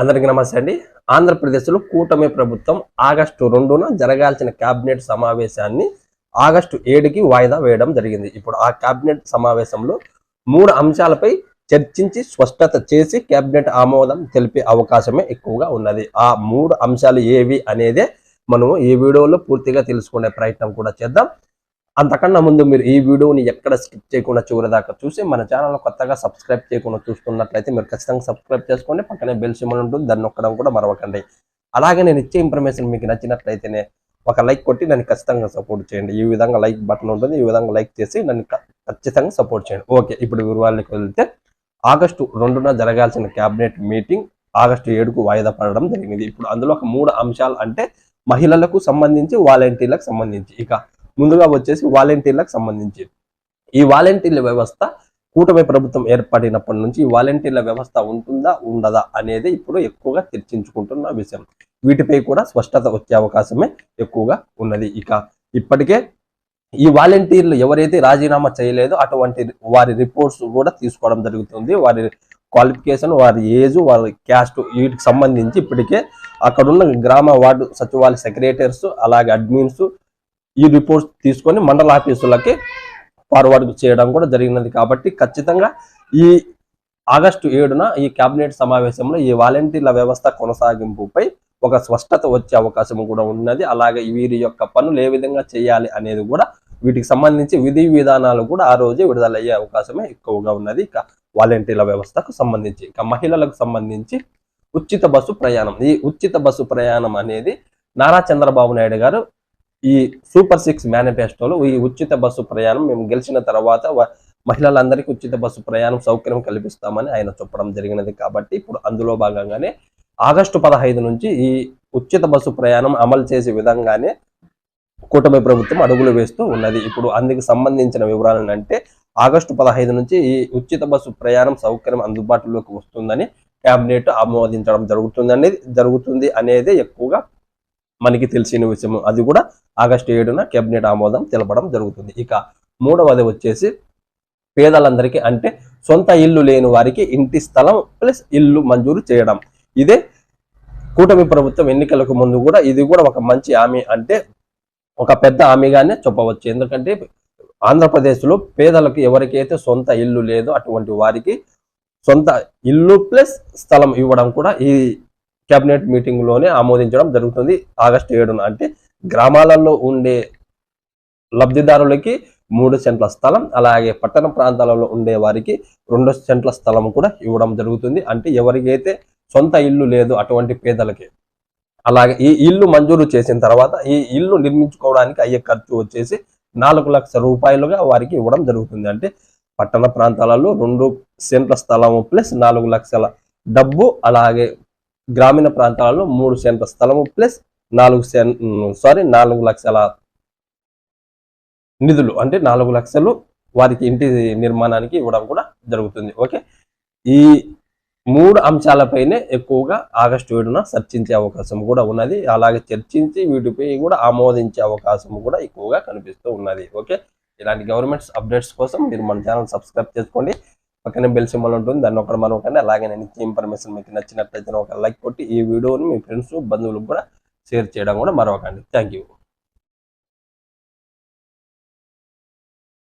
అందరికీ నమస్తే అండి. ఆంధ్రప్రదేశ్లో కూటమి ప్రభుత్వం ఆగస్టు రెండున జరగాల్సిన కేబినెట్ సమావేశాన్ని ఆగస్టు ఏడుకి వాయిదా వేయడం జరిగింది. ఇప్పుడు ఆ కేబినెట్ సమావేశంలో మూడు అంశాలపై చర్చించి స్పష్టత చేసి కేబినెట్ ఆమోదం తెలిపే అవకాశమే ఎక్కువగా ఉన్నది. ఆ మూడు అంశాలు ఏవి అనేదే మనము ఈ వీడియోలో పూర్తిగా తెలుసుకునే ప్రయత్నం కూడా చేద్దాం. అంతకన్నా ముందు మీరు ఈ వీడియోని ఎక్కడ స్కిప్ చేయకుండా చివరి చూసి మన ఛానల్ కొత్తగా సబ్స్క్రైబ్ చేయకుండా చూస్తున్నట్లయితే మీరు ఖచ్చితంగా సబ్స్క్రైబ్ చేసుకోండి. పక్కనే బెల్ సిమ్మల్ ఉంటుంది. దాన్ని నొక్కడం కూడా మరవకండి. అలాగే నేను ఇచ్చే ఇన్ఫర్మేషన్ మీకు నచ్చినట్లయితేనే ఒక లైక్ కొట్టి నన్ను ఖచ్చితంగా సపోర్ట్ చేయండి. ఈ విధంగా లైక్ బటన్ ఉంటుంది. ఈ విధంగా లైక్ చేసి నన్ను ఖచ్చితంగా సపోర్ట్ చేయండి. ఓకే ఇప్పుడు వివరాలకు వెళ్తే ఆగస్టు రెండున జరగాల్సిన క్యాబినెట్ మీటింగ్ ఆగస్టు ఏడుకు వాయిదా పడడం జరిగింది. ఇప్పుడు అందులో ఒక మూడు అంశాలు అంటే మహిళలకు సంబంధించి వాలంటీర్లకు సంబంధించి. ఇక ముందుగా వచ్చేసి వాలంటీర్లకు సంబంధించి ఈ వాలంటీర్ల వ్యవస్థ కూటమి ప్రభుత్వం ఏర్పడినప్పటి నుంచి ఈ వాలంటీర్ల వ్యవస్థ ఉంటుందా ఉండదా అనేది ఇప్పుడు ఎక్కువగా చర్చించుకుంటున్న విషయం. వీటిపై కూడా స్పష్టత వచ్చే అవకాశమే ఎక్కువగా ఉన్నది. ఇక ఇప్పటికే ఈ వాలంటీర్లు ఎవరైతే రాజీనామా చేయలేదో అటువంటి వారి రిపోర్ట్స్ కూడా తీసుకోవడం జరుగుతుంది. వారి క్వాలిఫికేషన్ వారి ఏజ్ వారి క్యాస్ట్ వీటికి సంబంధించి ఇప్పటికే అక్కడున్న గ్రామ వార్డు సచివాలయ సెక్రటరీస్ అలాగే అడ్మిన్స్ ఈ రిపోర్ట్స్ తీసుకొని మండల ఆఫీసులకి ఫార్వర్డ్ చేయడం కూడా జరిగినది కాబట్టి ఖచ్చితంగా ఈ ఆగస్టు ఏడున ఈ కేబినెట్ సమావేశంలో ఈ వాలంటీర్ల వ్యవస్థ కొనసాగింపుపై ఒక స్పష్టత వచ్చే అవకాశం కూడా ఉన్నది. అలాగే వీరి యొక్క పనులు ఏ విధంగా చేయాలి అనేది కూడా వీటికి సంబంధించి విధి విధానాలు కూడా ఆ రోజే విడుదలయ్యే అవకాశమే ఎక్కువగా ఉన్నది. ఇక వాలంటీర్ల వ్యవస్థకు సంబంధించి ఇక మహిళలకు సంబంధించి ఉచిత బస్సు ప్రయాణం. ఈ ఉచిత బస్సు ప్రయాణం అనేది నారా చంద్రబాబు నాయుడు గారు ఈ సూపర్ సిక్స్ మేనిఫెస్టోలో ఈ ఉచిత బస్సు ప్రయాణం మేము గెలిచిన తర్వాత మహిళలందరికీ ఉచిత బస్సు ప్రయాణం సౌకర్యం కల్పిస్తామని ఆయన చెప్పడం జరిగినది కాబట్టి ఇప్పుడు అందులో భాగంగానే ఆగస్టు పదహైదు నుంచి ఈ ఉచిత బస్సు ప్రయాణం అమలు చేసే విధంగానే కూటమి ప్రభుత్వం అడుగులు వేస్తూ ఉన్నది. ఇప్పుడు అందుకు సంబంధించిన వివరాలను అంటే ఆగస్టు పదహైదు నుంచి ఈ ఉచిత బస్సు ప్రయాణం సౌకర్యం అందుబాటులోకి వస్తుందని క్యాబినెట్ ఆమోదించడం జరుగుతుందని జరుగుతుంది అనేది ఎక్కువగా మనకి తెలిసిన విషయం. అది కూడా ఆగస్టు ఏడున కేబినెట్ ఆమోదం తెలపడం జరుగుతుంది. ఇక మూడవది వచ్చేసి పేదలందరికీ అంటే సొంత ఇల్లు లేని వారికి ఇంటి స్థలం ప్లస్ ఇల్లు మంజూరు చేయడం. ఇదే కూటమి ప్రభుత్వం ఎన్నికలకు ముందు కూడా ఇది కూడా ఒక మంచి హామీ అంటే ఒక పెద్ద హామీగానే చెప్పవచ్చు. ఎందుకంటే ఆంధ్రప్రదేశ్లో పేదలకు ఎవరికైతే సొంత ఇల్లు లేదో అటువంటి వారికి సొంత ఇల్లు ప్లస్ స్థలం ఇవ్వడం కూడా ఈ కేబినెట్ మీటింగ్లోనే ఆమోదించడం జరుగుతుంది. ఆగస్టు ఏడున అంటే గ్రామాలలో ఉండే లబ్ధిదారులకి మూడు సెంట్ల స్థలం అలాగే పట్టణ ప్రాంతాలలో ఉండే వారికి రెండు సెంట్ల స్థలం కూడా ఇవ్వడం జరుగుతుంది. అంటే ఎవరికైతే సొంత ఇల్లు లేదు అటువంటి పేదలకి. అలాగే ఈ ఇల్లు మంజూరు చేసిన తర్వాత ఈ ఇల్లు నిర్మించుకోవడానికి అయ్యే ఖర్చు వచ్చేసి నాలుగు లక్షల రూపాయలుగా వారికి ఇవ్వడం జరుగుతుంది. అంటే పట్టణ ప్రాంతాలలో రెండు సెంట్ల స్థలము ప్లస్ నాలుగు లక్షల డబ్బు అలాగే గ్రామీణ ప్రాంతాలలో మూడు సెంట్ల స్థలము ప్లస్ నాలుగు సెన్ సారీ నాలుగు లక్షల నిధులు అంటే నాలుగు లక్షలు వారికి ఇంటి నిర్మాణానికి ఇవ్వడం కూడా జరుగుతుంది. ఓకే? ఈ మూడు అంశాలపైనే ఎక్కువగా ఆగస్టు ఏడున చర్చించే అవకాశం కూడా ఉన్నది. అలాగే చర్చించి వీటిపై కూడా ఆమోదించే అవకాశం కూడా ఎక్కువగా కనిపిస్తూ ఉన్నది. ఓకే? ఇలాంటి గవర్నమెంట్స్ అప్డేట్స్ కోసం మీరు మన ఛానల్ సబ్స్క్రైబ్ చేసుకోండి. పక్కనే బెల్ సింబల్ ఉంటుంది. దాన్ని ఒకటి మరొకటి అలాగే నేను ఇచ్చే ఇన్ఫర్మేషన్ మీకు నచ్చినట్లయితే ఒక లైక్ కొట్టి ఈ వీడియోని మీ ఫ్రెండ్స్ బంధువులకు కూడా షేర్ చేయడం కూడా మరొకండి థ్యాంక్ యూ